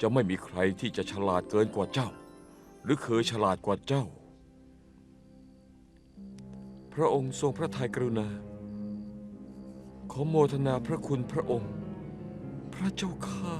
จะไม่มีใครที่จะฉลาดเกินกว่าเจ้า หรือเคยฉลาดกว่าเจ้า พระองค์ทรงพระทัยกรุณา ขอโมทนาพระคุณพระองค์ พระเจ้าข้า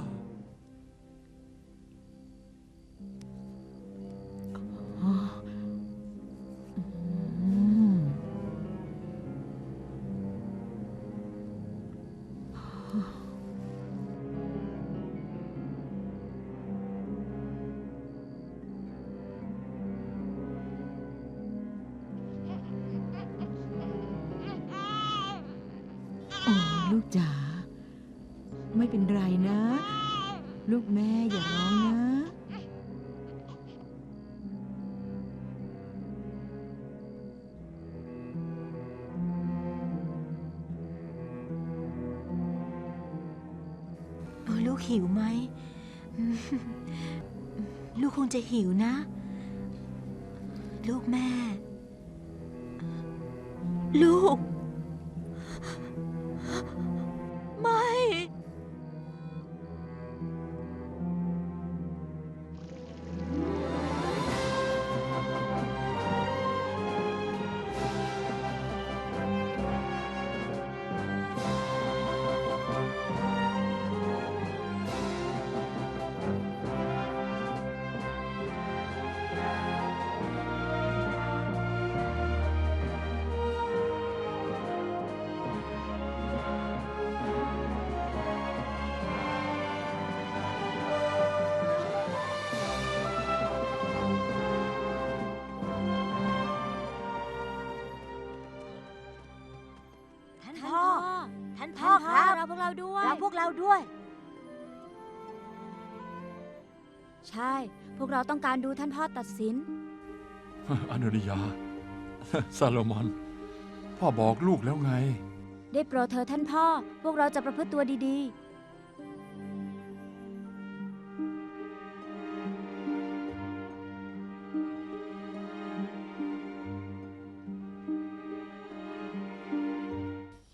ลูกแม่อย่าร้องนะ เออลูกหิวไหมอืมลูกคงจะหิวนะ ลูกแม่ ลูก เราพวกเราด้วย ใช่ พวกเราต้องการดูท่านพ่อตัดสิน อนุริยา ซาโลมอน พ่อบอกลูกแล้วไง ได้โปรดเธอท่านพ่อ พวกเราจะประพฤติตัวดี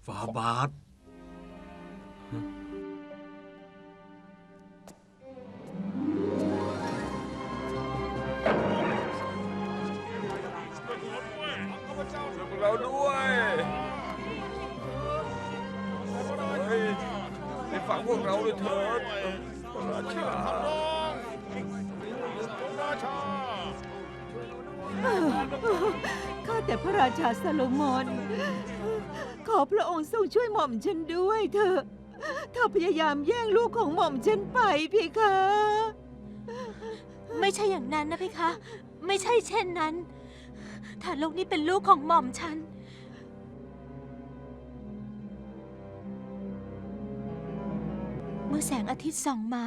ฝาบาท ช่วยพวกเราด้วยเฮ้ยได้ฟังพวกเราด้วยเถิดพระราชาข้าแต่พระราชาซาโลมอนขอพระองค์ทรงช่วยหม่อมฉันด้วยเถอะถ้าพยายามแย่งลูกของหม่อมฉันไปพี่คะ ไม่ใช่อย่างนั้นนะเพคะ ไม่ใช่เช่นนั้น ทารกนี่เป็นลูกของหม่อมฉัน เมื่อแสงอาทิตย์ส่องมา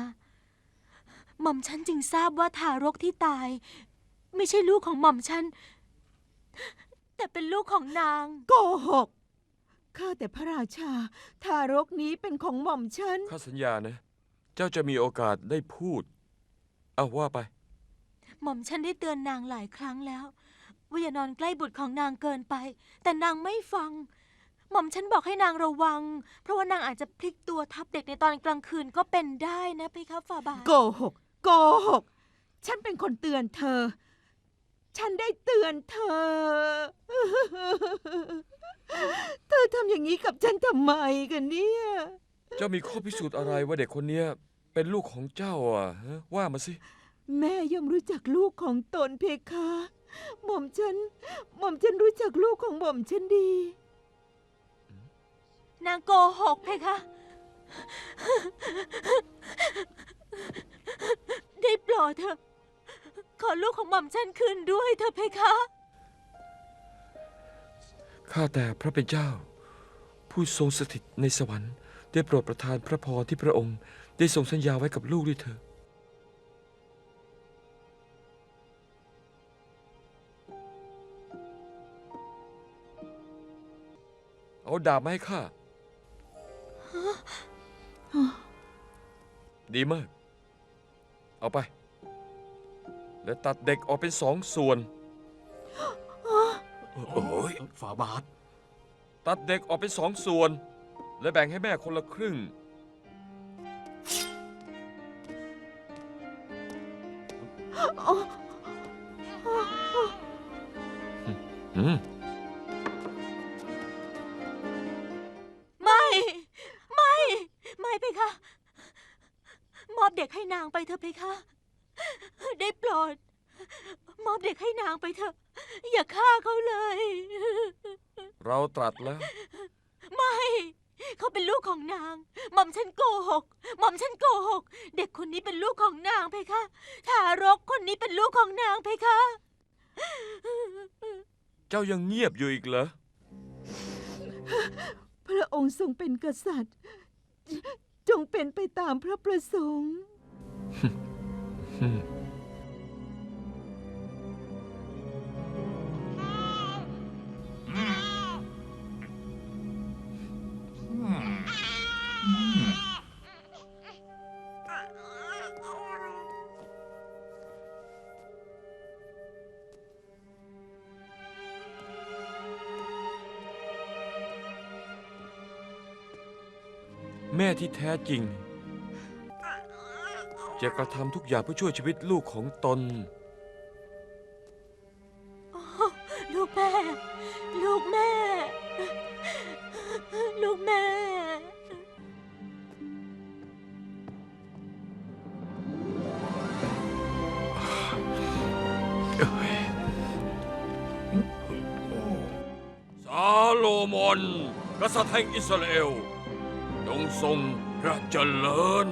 หม่อมฉันจึงทราบว่าทารกที่ตาย ไม่ใช่ลูกของหม่อมฉัน แต่เป็นลูกของนาง โกหก ข้าแต่พระราชา ทารกนี้เป็นของหม่อมฉัน ข้าสัญญานะ เจ้าจะมีโอกาสได้พูด เอาว่าไป หม่อมฉันได้เตือนนางหลายครั้งแล้ว ว่าอย่านอนใกล้บุตรของนางเกินไป แต่นางไม่ฟัง หม่อมฉันบอกให้นางระวัง เพราะว่านางอาจจะพลิกตัวทับเด็กในตอนกลางคืนก็เป็นได้นะเพคะฝ่าบาทโกหก โกหก ฉันเป็นคนเตือนเธอ ฉันได้เตือนเธอ เธอทำอย่างนี้กับฉันทำไมกันเนี่ย เจ้ามีข้อพิสูจน์อะไรว่าเด็กคนเนี้ยเป็นลูกของเจ้าอะฮะว่ามาสิ แม่ย่อมรู้จักลูกของตนเพคะ หม่อมฉัน หม่อมฉันรู้จักลูกของหม่อมฉันดี นางโกหกเพคะ ได้โปรดเถอะ ขอลูกของหม่อมฉันคืนด้วยเถอะเพคะ ข้าแต่พระเป็นเจ้า ผู้ทรงสถิตในสวรรค์ ได้โปรดประทานพระพรที่พระองค์ ได้ทรงสัญญาไว้กับลูกด้วยเถิด เอาดาบมาให้ข้า ดีมาก เอาไป และตัดเด็กออกเป็นสองส่วน โอ้ยฝาบาท ตัดเด็กออกเป็นสองส่วน และแบ่งให้แม่คนละครึ่งโอ้อืมไม่ มอบเด็กให้นางไปเถอะเพคะ ได้โปรด มอบเด็กให้นางไปเถอะ อย่าฆ่าเขาเลย เราตรัสแล้ว ไม่ เขาเป็นลูกของนางหม่อมฉันโกหกหม่อมฉันโกหก เด็กคนนี้เป็นลูกของนางเพคะ ทารกคนนี้เป็นลูกของนางเพคะ เจ้ายังเงียบอยู่อีกเหรอ พระองค์ทรงเป็นกษัตริย์จ งเป็นไปตามพระประสงค์ แม่ที่แท้จริง จะกระทำทุกอย่างเพื่อช่วยชีวิตลูกของตนลูกแม่ ลูกแม่ ลูกแม่ ซาโลมอน กษัตริย์แห่งอิสราเอล ทรงพระเจริญ